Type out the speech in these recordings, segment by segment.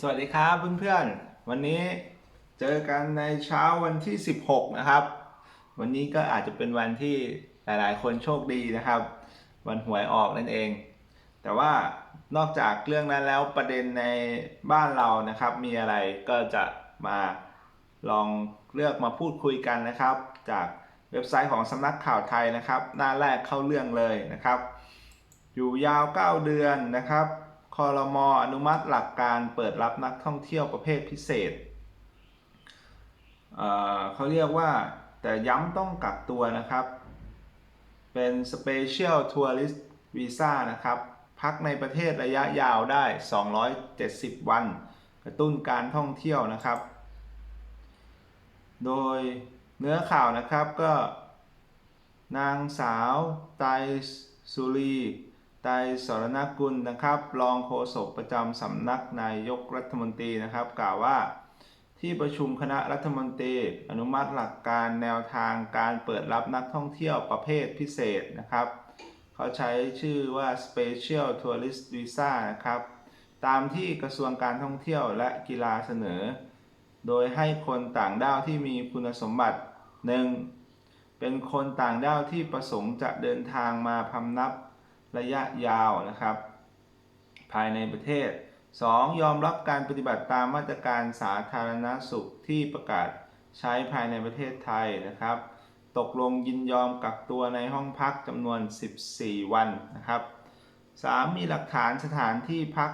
สวัสดีครับเพื่อนๆ วันนี้เจอกันในเช้าวันที่ 16 นะครับ วันนี้ก็อาจจะเป็นวันที่หลายๆ คนโชคดีนะครับ วันหวยออกนั่นเอง แต่ว่านอกจากเรื่องนั้นแล้วประเด็นในบ้านเรานะครับ มีอะไรก็จะมาลองเลือกมาพูดคุยกันนะครับ จากเว็บไซต์ของสำนักข่าวไทยนะครับ หน้าแรกเข้าเรื่องเลยนะครับ อยู่ยาว 9 เดือนนะครับ คอรมออนุมัติหลักการเปิดรับนักท่องเที่ยวประเภทพิเศษเเขาเรียกว่าแต่ย้ำต้องกักตัวนะครับ เป็น Special Tourist Visa นะครับ พักในประเทศระยะยาวได้ 270 วัน กระตุ้นการท่องเที่ยวนะครับ โดยเนื้อข่าวนะครับก็ นางสาวไตสุรี ไตรสรณกุลนะครับรองโฆษกประจำสำนักนายกรัฐมนตรีนะครับ กล่าวว่าที่ประชุมคณะรัฐมนตรี อนุมัติหลักการแนวทางการเปิดรับนักท่องเที่ยวประเภทพิเศษนะครับ เขาใช้ชื่อว่า Special Tourist Visa นะครับ ตามที่กระทรวงการท่องเที่ยวและกีฬาเสนอ โดยให้คนต่างด้าวที่มีคุณสมบัติหนึ่งเป็นคนต่างด้าวที่ประสงค์จะเดินทางมาพำนับ ระยะยาวนะครับ ภายในประเทศ 2. ยอมรับการปฏิบัติตามมาตรการสาธารณสุขที่ประกาศใช้ภายในประเทศไทยนะครับ ตกลงยินยอมกักตัวในห้องพักจำนวน 14 วันนะครับ 3. มีหลักฐานสถานที่พัก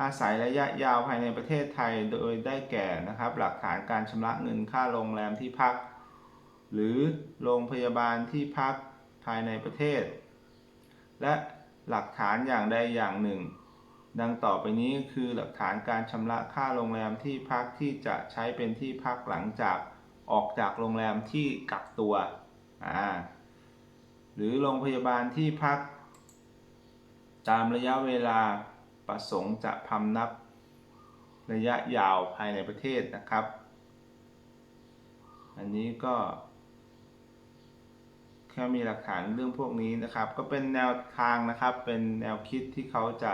อาศัยระยะยาวภายในประเทศไทยโดยได้แก่นะครับ หลักฐานการชำระเงินค่าโรงแรมที่พัก หรือโรงพยาบาลที่พักภายในประเทศ และหลักฐานอย่างใดอย่างหนึ่ง ดังต่อไปนี้คือหลักฐานการชำระค่าโรงแรมที่พักที่จะใช้เป็นที่พักหลังจากออกจากโรงแรมที่กักตัวอ่าหรือโรงพยาบาลที่พัก ตามระยะเวลาประสงค์จะพำนับระยะยาวภายในประเทศนะครับ อันนี้ก็ แค่มีหลักฐานเรื่องพวกนี้นะครับ ก็เป็นแนวทางนะครับ เป็นแนวคิดที่เขาจะ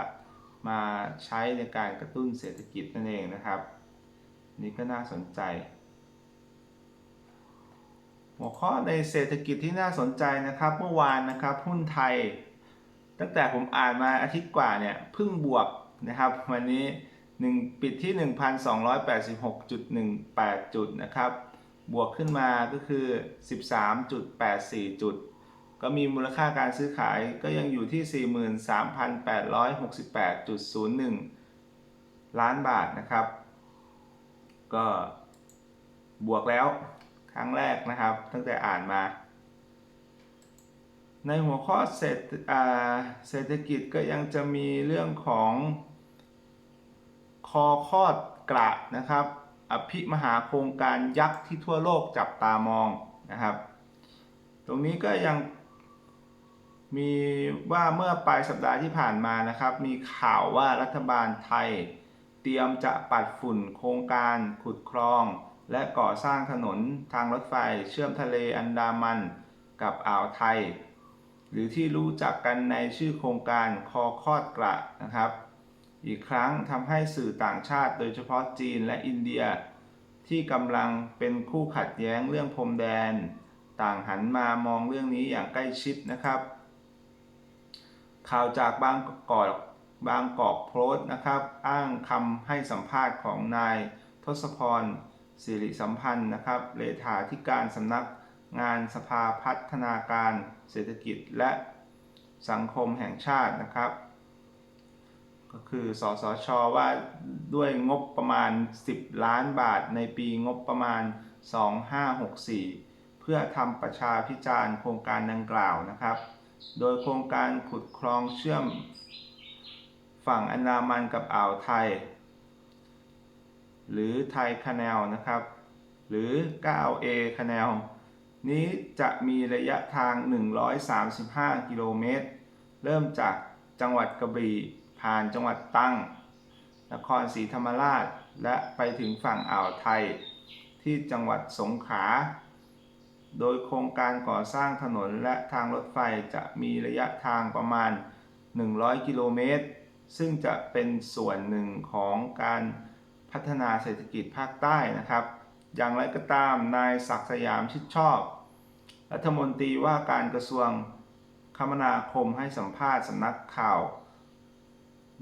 มาใช้ในการกระตุ้นเศรษฐกิจนั่นเองนะครับ นี่ก็น่าสนใจ หัวข้อในเศรษฐกิจที่น่าสนใจนะครับ เมื่อวานนะครับหุ้นไทย ตั้งแต่ผมอ่านมาอาทิตย์กว่าเนี่ยพิ่งบวกนะครับ วันนี้หนึ่งปิดที่ 1,286.18 จุดนะครับ บวกขึ้นมาก็คือ 13.84 จุด ก็มีมูลค่าการซื้อขายก็ยังอยู่ที่ 43,868.01 ล้านบาทนะครับ ก็บวกแล้วครั้งแรกนะครับ ตั้งแต่อ่านมา ในหัวข้อเศรษฐอ่าเศรษฐกิจก็ยังจะมีเรื่องของคอคอดกระนะครับ อภิมหาโครงการยักษ์ที่ทั่วโลกจับตามองนะครับ ตรงนี้ก็ยังมีว่าเมื่อปลายสัปดาห์ที่ผ่านมานะครับ มีข่าวว่ารัฐบาลไทย เตรียมจะปัดฝุ่นโครงการขุดคลอง และก่อสร้างถนนทางรถไฟ เชื่อมทะเลอันดามันกับอ่าวไทย หรือที่รู้จักกันในชื่อโครงการคอคอดกระนะครับ อีกครั้งทำให้สื่อต่างชาติ โดยเฉพาะจีนและอินเดีย ที่กำลังเป็นคู่ขัดแย้งเรื่องพรมแดน ต่างหันมามองเรื่องนี้อย่างใกล้ชิดนะครับ ข่าวจากบางกอกบางกอกโพสต์นะครับ อ้างคำให้สัมภาษณ์ของนายทศพรสิริสัมพันธ์นะครับเลขาธิการสำนักงานสภาพัฒนาการเศรษฐกิจและสังคมแห่งชาตินะครับ ก็คือสสชว่าด้วยงบประมาณ 10 ล้านบาทในปีงบประมาณ 2564 เพื่อทำประชาพิจารณ์โครงการดังกล่าวนะครับ โดยโครงการขุดคลองเชื่อม ฝั่งอันดามันกับอ่าวไทย หรือไทยคานลนะครับ หรือ 9A คาแนลนี้จะมีระยะทาง 135 กิโลเมตร เริ่มจากจังหวัดกระบี่ ผ่านจังหวัดตรังนครศรีธรรมราช และไปถึงฝั่งอ่าวไทยที่จังหวัดสงขลาโดยโครงการก่อสร้างถนนและทางรถไฟจะมีระยะทางประมาณ 100 กิโลเมตร ซึ่งจะเป็นส่วนหนึ่งของการพัฒนาเศรษฐกิจภาคใต้นะครับ อย่างไรก็ตามนายศักดิ์สยามชิดชอบ รัฐมนตรีว่าการกระทรวงคมนาคมให้สัมภาษณ์สำนักข่าว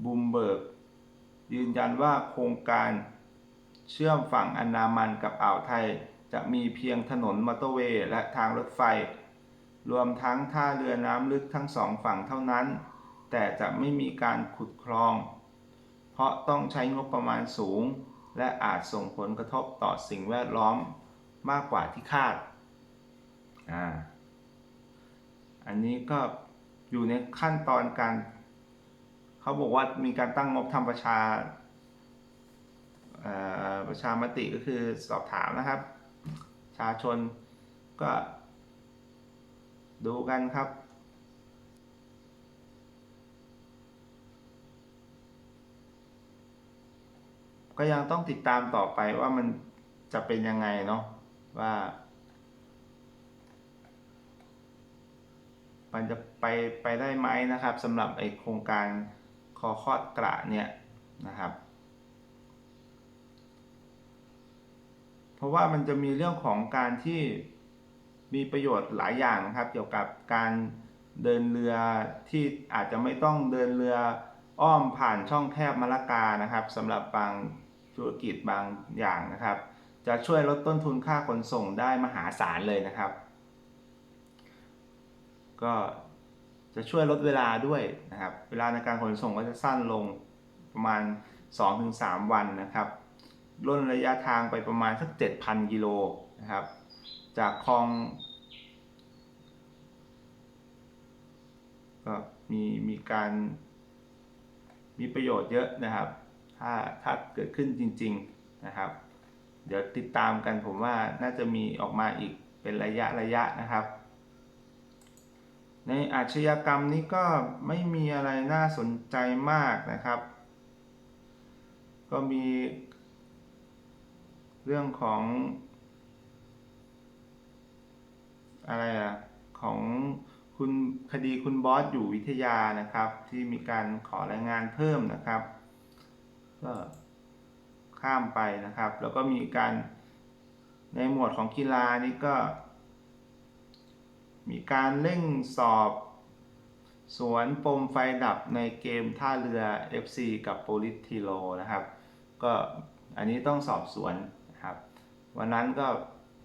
บูมเบิร์กยืนยันว่าโครงการเชื่อมฝั่งอันดามันกับอ่าวไทย จะมีเพียงถนนมอเตอร์เวย์และทางรถไฟ รวมทั้งท่าเรือน้ำลึกทั้งสองฝั่งเท่านั้น แต่จะไม่มีการขุดคลอง เพราะต้องใช้งบประมาณสูง และอาจส่งผลกระทบต่อสิ่งแวดล้อมมากกว่าที่คาด อ่า อันนี้ก็อยู่ในขั้นตอนการ เขาบอกว่ามีการตั้งงบทำประชาประชามติก็คือสอบถามนะครับประชาชนก็ ดูกันครับ ก็ยังต้องติดตามต่อไปว่ามันจะเป็นยังไงเนาะว่า มันจะไปไปได้ไหมนะครับสำหรับไอโครงการ คอคอดกระเนี่ยนะครับ เพราะว่ามันจะมีเรื่องของการที่มีประโยชน์หลายอย่างนะครับ เกี่ยวกับการเดินเรือที่อาจจะไม่ต้องเดินเรืออ้อมผ่านช่องแคบมะละกานะครับสำหรับบางธุรกิจบางอย่างนะครับ จะช่วยลดต้นทุนค่าขนส่งได้มหาศาลเลยนะครับ ก็ จะช่วยลดเวลาด้วยนะครับ เวลาในการขนส่งก็จะสั้นลงประมาณ 2-3 วันนะครับลดระยะทางไปประมาณสัก 7,000 กิโลนะครับ จากคลอง ก็มีมีการมีประโยชน์เยอะนะครับ ถ้าถ้าเกิดขึ้นจริง ๆนะครับ เดี๋ยวติดตามกันผมว่าน่าจะมีออกมาอีกเป็นระยะระยะนะครับ ในอาชญากรรมนี้ก็ไม่มีอะไรน่าสนใจมากนะครับ ก็มีเรื่องของอะไรอะของคุณคดีคุณบอสอยู่วิทยานะครับ ที่มีการขอรายงานเพิ่มนะครับ ก็ข้ามไปนะครับ แล้วก็มีการในหมวดของกีฬานี่ก็ มีการเร่งสอบสวนปมไฟดับในเกมท่าเรือ FC กับโปลิทีโรนะครับ ก็อันนี้ต้องสอบสวนนะครับ วันนั้นก็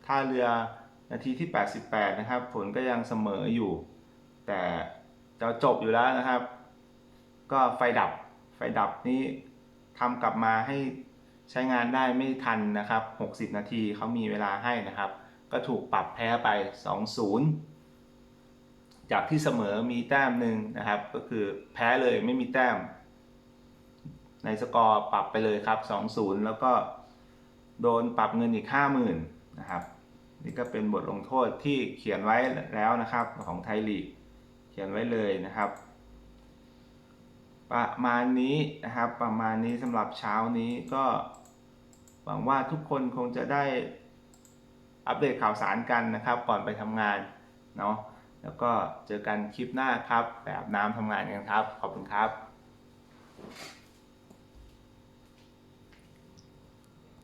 ท่าเรือนาทีที่ 88 นะครับ ผลก็ยังเสมออยู่ แต่จะจบอยู่แล้วนะครับ ก็ไฟดับไฟดับนี้ทำกลับมาให้ใช้งานได้ไม่ทันนะครับ 60 นาทีเขามีเวลาให้นะครับ ก็ถูกปรับแพ้ไป 2-0 จากที่เสมอมีแต้มหนึ่งนะครับ ก็คือแพ้เลยไม่มีแต้ม ในสกอร์ปรับไปเลยครับ 2-0 แล้วก็โดนปรับเงินอีก 50,000นะครับนี่ก็เป็นบทลงโทษที่เขียนไว้แล้วนะครับของไทยลีกเขียนไว้เลยนะครับ ประมาณนี้นะครับ ประมาณนี้สำหรับเช้านี้ก็หวังว่าทุกคนคงจะได้อัปเดตข่าวสารกันนะครับ ก่อนไปทำงานเนาะ แล้วก็เจอกันคลิปหน้าครับ แบบน้ำทำงานกันครับ ขอบคุณครับ